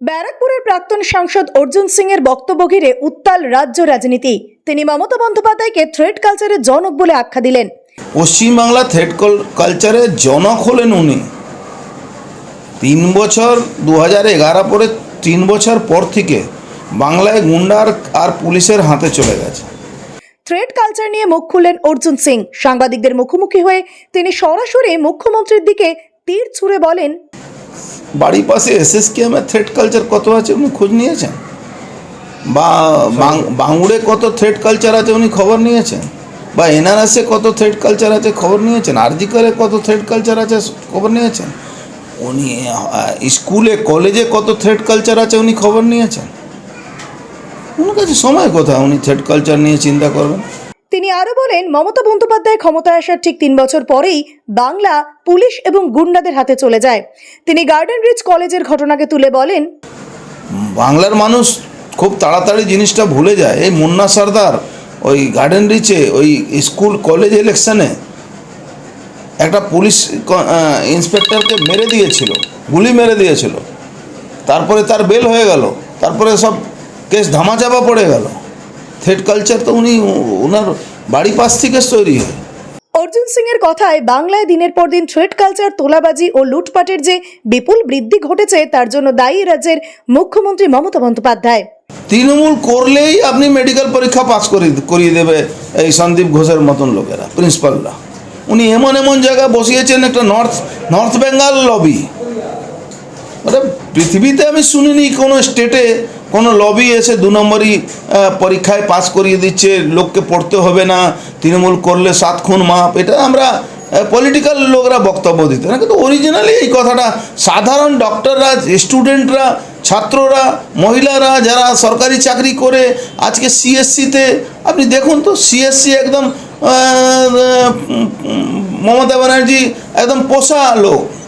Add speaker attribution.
Speaker 1: ব্যারাকপুরের প্রাক্তন সাংসদ অর্জুন সিং এর বক্তব্য ঘিরে উত্তাল রাজ্য রাজনীতি। তিনি মমতা বন্দ্যোপাধ্যায়কে থ্রেড কালচারের জনক বলে আখ্যা দিলেন।
Speaker 2: পশ্চিমবাংলা থ্রেড কালচারের জনক হলেন উনি। তিন বছর দু হাজার এগারো পরে তিন বছর পর থেকে বাংলায় গুন্ডার আর পুলিশের হাতে চলে গেছে।
Speaker 1: থ্রেড কালচার নিয়ে মুখ খুললেন অর্জুন সিং। সাংবাদিকদের মুখোমুখি হয়ে তিনি সরাসরি মুখ্যমন্ত্রীর দিকে তীর ছুঁড়ে বলেন
Speaker 2: বাড়ির পাশে এসএসকেএমের থ্রেড কালচার কত আছে উনি খোঁজ নিয়েছেন? বা বাং- বাংলায় কত থ্রেড কালচার আছে উনি খবর নিয়েছেন? বা এনআরএসে কত থ্রেড কালচার আছে খবর নিয়েছেন? আরজিকরে কত থ্রেড কালচার আছে খবর নিয়েছেন? উনি স্কুলে, কলেজে কত থ্রেড কালচার আছে উনি খবর নিয়েছেন? ওনার কাছে সময় কোথায় উনি থ্রেড কালচার নিয়ে চিন্তা করবেন?
Speaker 1: তিনি আরও বলেন, মমতা বন্দ্যোপাধ্যায় ক্ষমতায় আসার ঠিক তিন বছর পরেই বাংলা পুলিশ এবং গুন্ডাদের হাতে চলে যায়। তিনি গার্ডেন রিচ কলেজের ঘটনাকে তুলে বলেন,
Speaker 2: বাংলার মানুষ খুব তাড়াতাড়ি জিনিসটা ভুলে যায়। এই মুন্না সর্দার ওই গার্ডেন রিচে ওই স্কুল কলেজ ইলেকশনে একটা পুলিশ ইন্সপেক্টরকে মেরে দিয়েছিল, গুলি মেরে দিয়েছিল। তারপরে তার বেল হয়ে গেল, তারপরে সব কেস ধামাচাপা পড়ে গেল। থ্রেড কালচার তো উনি ওনার বাড়ি পাশ থেকে তৈরি হয়।
Speaker 1: অর্জুন সিং এর কথায় বাংলায় দিনের পর দিন থ্রেড কালচার তোলাবাজি ও লুটপাটের যে বিপুল বৃদ্ধি ঘটেছে তার জন্য দায়ী রাজ্যের মুখ্যমন্ত্রী মমতা বন্দ্যোপাধ্যায়।
Speaker 2: তৃণমূল করলেই আপনি মেডিকেল পরীক্ষা পাস করে করিয়ে দেবে এই সন্দীপ ঘোষের মতন লোকেরা প্রিন্সিপালরা উনি এমন এমন জায়গায় বসিয়েছেন একটা নর্থ নর্থ বেঙ্গল লবি মানে পৃথিবীতে আমি শুনিনি কোনো স্টেটে কোনো লবি এসে দু নম্বরই পরীক্ষায় পাস করিয়ে দিচ্ছে, লোককে পড়তে হবে না, তৃণমূল করলে সাত খুন মাপ, এটা আমরা পলিটিক্যাল লোকরা বক্তব্য দিত না। কিন্তু অরিজিনালি এই কথাটা, সাধারণ ডক্টররা স্টুডেন্টরা ছাত্ররা, মহিলারা যারা সরকারি চাকরি করে, আজকে সিএসসিতে আপনি দেখুন তো সিএসসি একদম মমতা ব্যানার্জি একদম পোষা লোক।